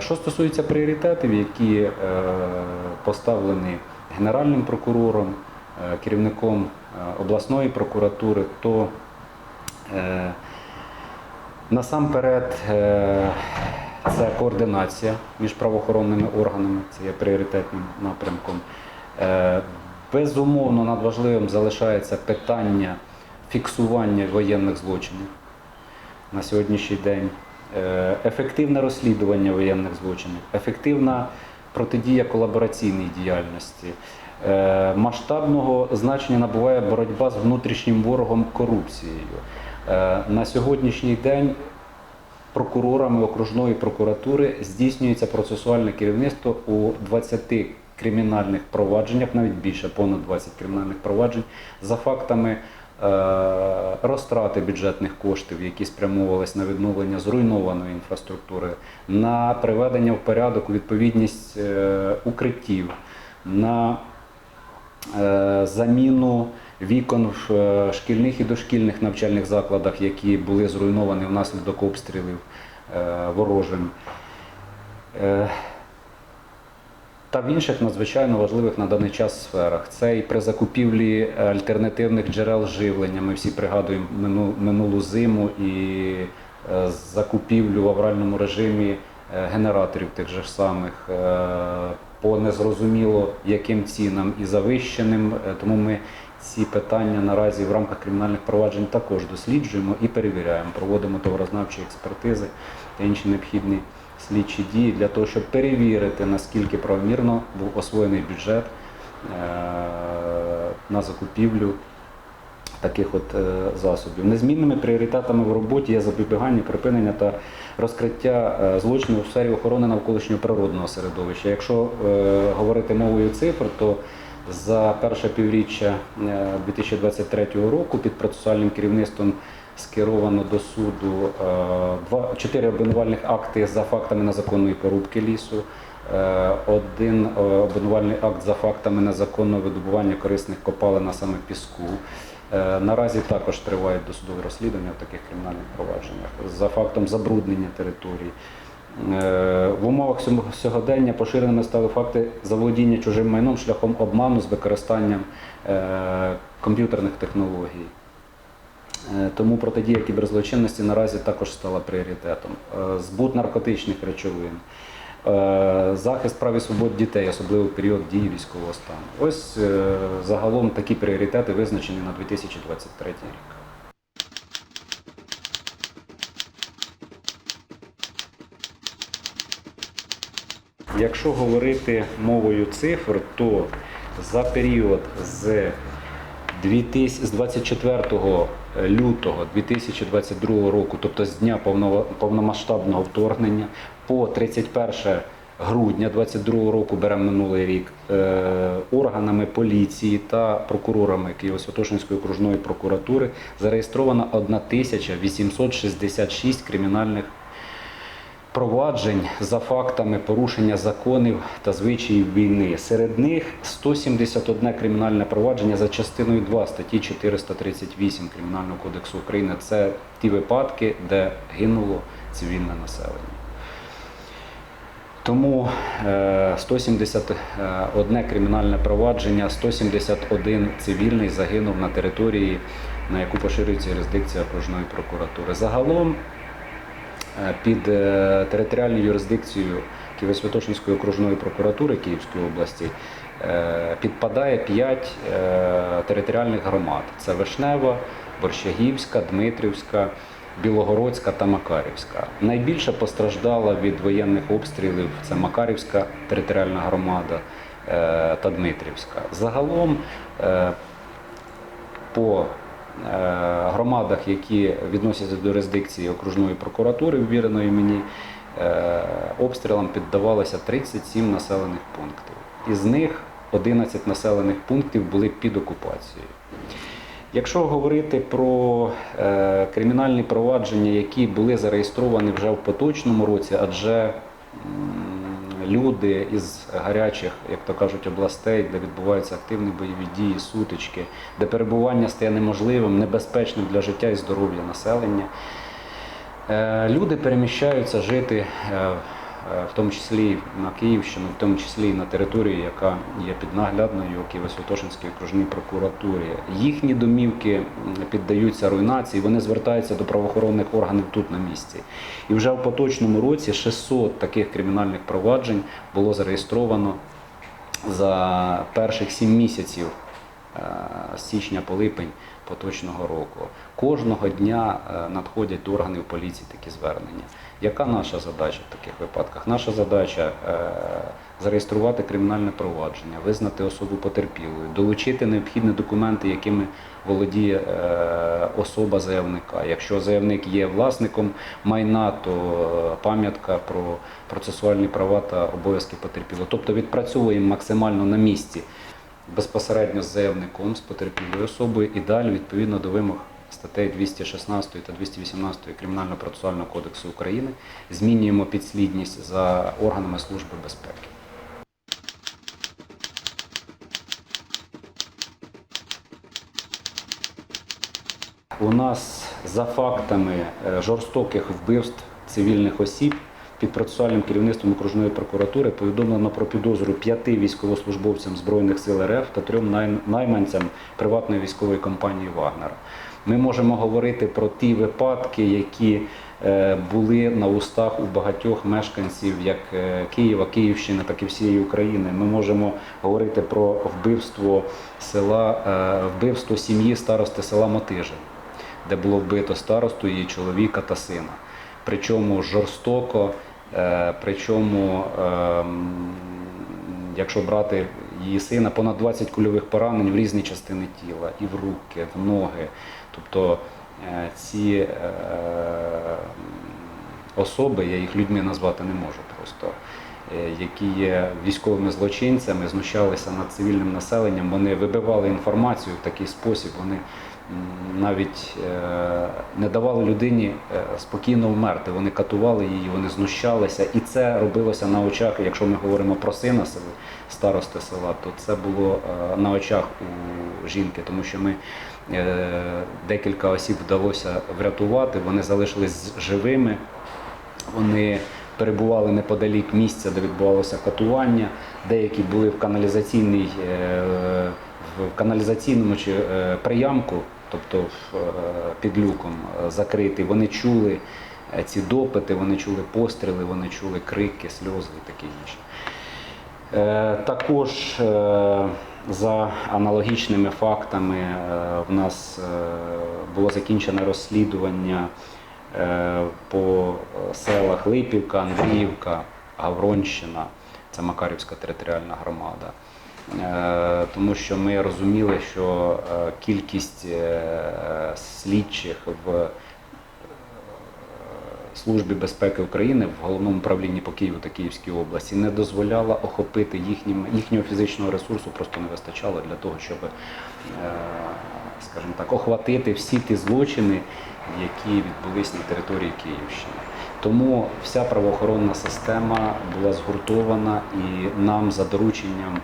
Що стосується пріоритетів, які е, поставлені Генеральним прокурором, е, керівником е, обласної прокуратури, то насамперед це координація між правоохоронними органами, це є пріоритетним напрямком. Безумовно, надважливим залишається питання фіксування воєнних злочинів на сьогоднішній день, ефективне розслідування воєнних злочинів, ефективна протидія колабораційній діяльності. Е, Масштабного значення набуває боротьба з внутрішнім ворогом корупцією. Е, На сьогоднішній день прокурорами окружної прокуратури здійснюється процесуальне керівництво у 20 кримінальних провадженнях, навіть більше, понад 20 кримінальних проваджень, за фактами е, розтрати бюджетних коштів, які спрямовувалися на відновлення зруйнованої інфраструктури, на приведення в порядок у відповідність е, укриттів, на е, заміну вікон в е, шкільних і дошкільних навчальних закладах, які були зруйновані внаслідок обстрілів е, ворожим. Е, Та в інших надзвичайно важливих на даний час сферах. Це і при закупівлі альтернативних джерел живлення. Ми всі пригадуємо минулу зиму і е, закупівлю в авральному режимі е, генераторів тих же самих е, по незрозуміло яким цінам і завищеним. Е, Тому ми ці питання наразі в рамках кримінальних проваджень також досліджуємо і перевіряємо. Проводимо товарознавчі експертизи та інші необхідні слідчі дії для того, щоб перевірити, наскільки правомірно був освоєний бюджет е, на закупівлю таких от е, засобів. Незмінними пріоритетами в роботі є запобігання, припинення та розкриття е, злочинів у сфері охорони навколишнього природного середовища. Якщо говорити мовою цифр, то за перше півріччя е, 2023 року під процесуальним керівництвом скеровано до суду е, чотири обвинувальних акти за фактами незаконної порубки лісу, е, один е, обвинувальний акт за фактами незаконного видобування корисних копалин, а саме піску. Наразі також тривають досудові розслідування в таких кримінальних провадженнях за фактом забруднення територій. Е, В умовах сьогодення поширеними стали факти заволодіння чужим майном шляхом обману з використанням комп'ютерних технологій. Е, Тому протидія кіберзлочинності наразі також стала пріоритетом. Е, Збут наркотичних речовин, е, захист прав і свобод дітей, особливо в період дії військового стану. Ось загалом такі пріоритети визначені на 2023 рік. Якщо говорити мовою цифр, то за період з 2000 з 24 лютого 2022 року, тобто з дня повномасштабного вторгнення, по 31 грудня 2022 року, беремо минулий рік, е, органами поліції та прокурорами Києво-Святошинської окружної прокуратури зареєстровано 1866 кримінальних проваджень за фактами порушення законів та звичаїв війни. Серед них 171 кримінальне провадження за частиною 2 статті 438 Кримінального кодексу України. Це ті випадки, де гинуло цивільне населення. Тому е, 171 кримінальне провадження, 171 цивільний загинув на території, на яку поширюється юрисдикція окружної прокуратури. Загалом Е, під е, територіальною юрисдикцією Києво-Святошинської окружної прокуратури Київської області е, підпадає 5 територіальних громад: це Вишнева, Борщагівська, Дмитрівська, Білогородська та Макарівська. Найбільше постраждала від воєнних обстрілів це Макарівська територіальна громада е, та Дмитрівська. Загалом е, по е, громадах, які відносяться до юрисдикції окружної прокуратури, ввіреної мені, е, обстрілам піддавалося 37 населених пунктів. Із них 11 населених пунктів були під окупацією. Якщо говорити про е, кримінальні провадження, які були зареєстровані вже в поточному році, адже люди із гарячих, як то кажуть, областей, де відбуваються активні бойові дії, сутички, де перебування стає неможливим, небезпечним для життя і здоров'я населення, е, люди переміщаються жити е, в тому числі на Київщину, в тому числі і на території, яка є піднаглядною Києво-Святошинської окружній прокуратурі. Їхні домівки піддаються руйнації, вони звертаються до правоохоронних органів тут на місці. І вже в поточному році 600 таких кримінальних проваджень було зареєстровано за перших 7 місяців е, з січня по липень поточного року. Кожного дня е, надходять до органів поліції такі звернення. Яка наша задача в таких випадках? Наша задача е, зареєструвати кримінальне провадження, визнати особу потерпілою, долучити необхідні документи, якими володіє е, особа заявника. Якщо заявник є власником майна, то е, пам'ятка про процесуальні права та обов'язки потерпілого. Тобто відпрацьовуємо максимально на місці безпосередньо з заявником, з потерпілою особою і далі відповідно до вимог статей 216 та 218 Кримінального процесуального кодексу України змінюємо підслідність за органами Служби безпеки. У нас за фактами е, жорстоких вбивств цивільних осіб під процесуальним керівництвом окружної прокуратури повідомлено про підозру п'яти військовослужбовцям Збройних сил РФ та трьом най- найманцям приватної військової компанії Вагнера. Ми можемо говорити про ті випадки, які е, були на устах у багатьох мешканців як е, Києва, Київщини, так і всієї України. Ми можемо говорити про вбивство села, е, вбивство сім'ї старости села Мотижин де було вбито старосту, її чоловіка та сина. Причому жорстоко, причому, ем, якщо брати її сина, понад 20 кульових поранень в різні частини тіла, і в руки, в ноги. Тобто е, ці е, особи, я їх людьми назвати не можу просто, е, які є військовими злочинцями, знущалися над цивільним населенням, вони вибивали інформацію в такий спосіб, вони навіть е, не давали людині е, спокійно вмерти. Вони катували її, вони знущалися, і це робилося на очах. Якщо ми говоримо про сина старости села, то це було е, на очах у жінки, тому що ми декілька осіб вдалося врятувати, вони залишились живими. Вони перебували неподалік місця, де відбувалося катування. Деякі були в каналізаційній в каналізаційному чи приямку, тобто е, під люком е, закритий. Вони чули е, ці допити, вони чули постріли, вони чули крики, сльози і таке інше. Також за аналогічними фактами в нас було закінчене розслідування по селах Липівка, Андріївка, Гавронщина, це Макарівська територіальна громада. Е, Тому що ми розуміли, що е, кількість е, слідчих в Службі безпеки України в головному управлінні по Києву та Київській області не дозволяла охопити їхнім, їхнього фізичного ресурсу, просто не вистачало для того, щоб, скажімо так, охватити всі ті злочини, які відбулись на території Київщини. Тому вся правоохоронна система була згуртована і нам за дорученням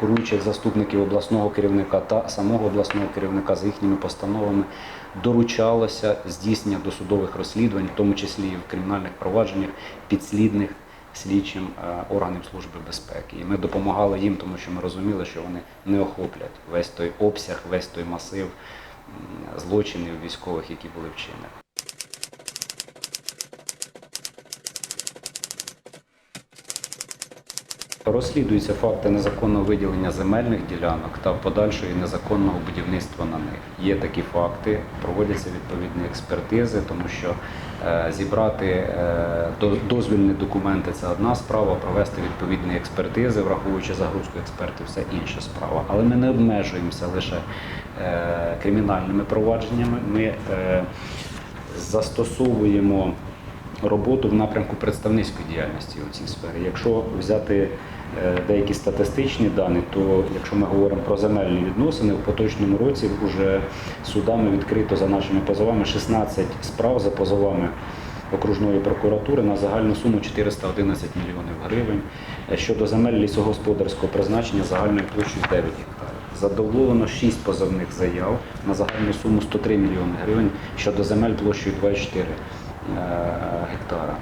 керуючих заступників обласного керівника та самого обласного керівника з їхніми постановами доручалося здійснення досудових розслідувань, в тому числі і в кримінальних провадженнях підслідних слідчим е, органів Служби безпеки. І ми допомагали їм, тому що ми розуміли, що вони не охоплять весь той обсяг, весь той масив злочинів військових, які були вчинені. Розслідуються факти незаконного виділення земельних ділянок та подальшої незаконного будівництва на них. Є такі факти, проводяться відповідні експертизи, тому що е, зібрати е, дозвільні документи це одна справа, провести відповідні експертизи, враховуючи загрузку експертів, це інша справа. Але ми не обмежуємося лише е, кримінальними провадженнями. Ми застосовуємо роботу в напрямку представницької діяльності у цій сфері. Якщо взяти е, деякі статистичні дані, то якщо ми говоримо про земельні відносини, в поточному році вже судами відкрито за нашими позовами 16 справ за позовами окружної прокуратури на загальну суму 411 мільйонів гривень. Е, Щодо земель лісогосподарського призначення загальною площею 9 гектарів. Задоволено 6 позовних заяв на загальну суму 103 мільйони гривень щодо земель площею 24 е, гектара.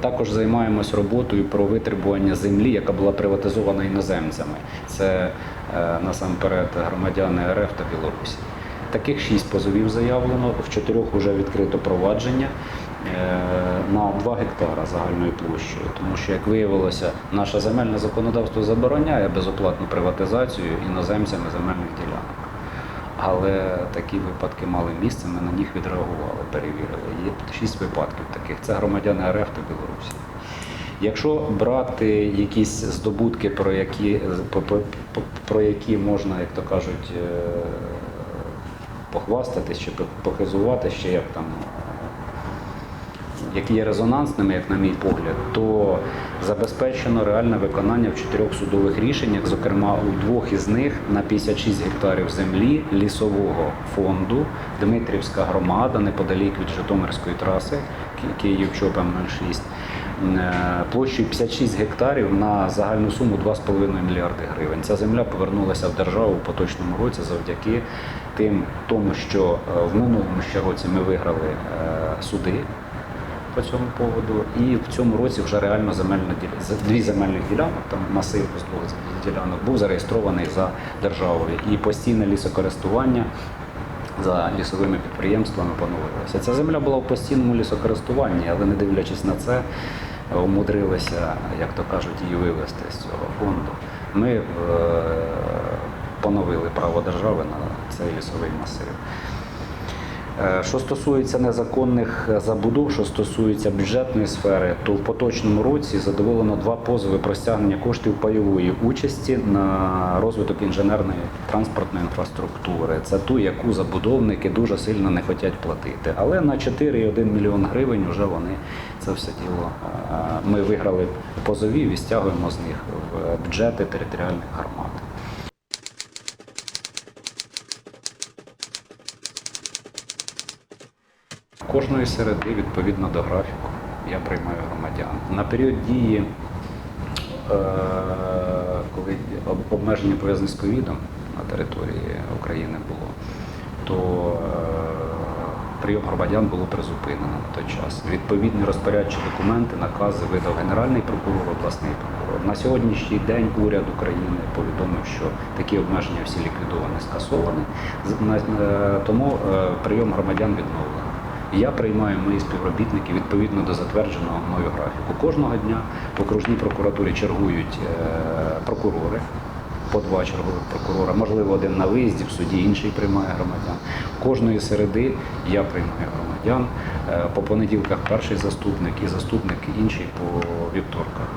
також займаємось роботою про витребування землі, яка була приватизована іноземцями. Це е, насамперед громадяни РФ та Білорусі. Таких шість позовів заявлено, в чотирьох вже відкрито провадження е, на 2 гектара загальною площею. Тому що, як виявилося, наше земельне законодавство забороняє безоплатну приватизацію іноземцями земельних ділянок. Але такі випадки мали місце, ми на них відреагували, перевірили. Є шість випадків таких. Це громадяни РФ та Білорусі. Якщо брати якісь здобутки, про які, про які можна, як то кажуть, е, похвастатись чи похизувати, ще як там, які є резонансними, як на мій погляд, то забезпечено реальне виконання в чотирьох судових рішеннях, зокрема у двох із них на 56 гектарів землі лісового фонду Дмитрівська громада неподалік від Житомирської траси Київ-Чопем 06 е, площею 56 гектарів на загальну суму 2,5 мільярди гривень. Ця земля повернулася в державу у поточному році завдяки тим, тому що е, в минулому ще році ми виграли е, суди по цьому поводу. І в цьому році вже реально земельна дві земельних ділянок, там масив з двох ділянок був зареєстрований за державою. І постійне лісокористування за лісовими підприємствами поновилося. Ця земля була в постійному лісокористуванні, але не дивлячись на це, умудрилися, як то кажуть, її вивести з цього фонду. Ми е, поновили право держави на цей лісовий масив. Е, Що стосується незаконних забудов, що стосується бюджетної сфери, то в поточному році задоволено два позови про стягнення коштів пайової участі на розвиток інженерної транспортної інфраструктури. Це ту, яку забудовники дуже сильно не хочуть платити. Але на 4,1 мільйон гривень вже вони це все діло. е, Ми виграли позовів і стягуємо з них в бюджети територіальних громад. Кожної середи відповідно до графіку я приймаю громадян. На період дії, е, коли обмеження пов'язані з ковідом на території України було, то е, прийом громадян було призупинено на той час. Відповідні розпорядчі документи, накази видав Генеральний прокурор, обласний прокурор. На сьогоднішній день уряд України повідомив, що такі обмеження всі ліквідовані, скасовані. Е, Тому прийом громадян відновлено. Я приймаю мої співробітники відповідно до затвердженого мною графіку. Кожного дня в окружній прокуратурі чергують е, прокурори, по два чергових прокурора, можливо, один на виїзді, в суді інший приймає громадян. Кожної середи я приймаю громадян. Е, По понеділках перший заступник і заступник інший по вівторках.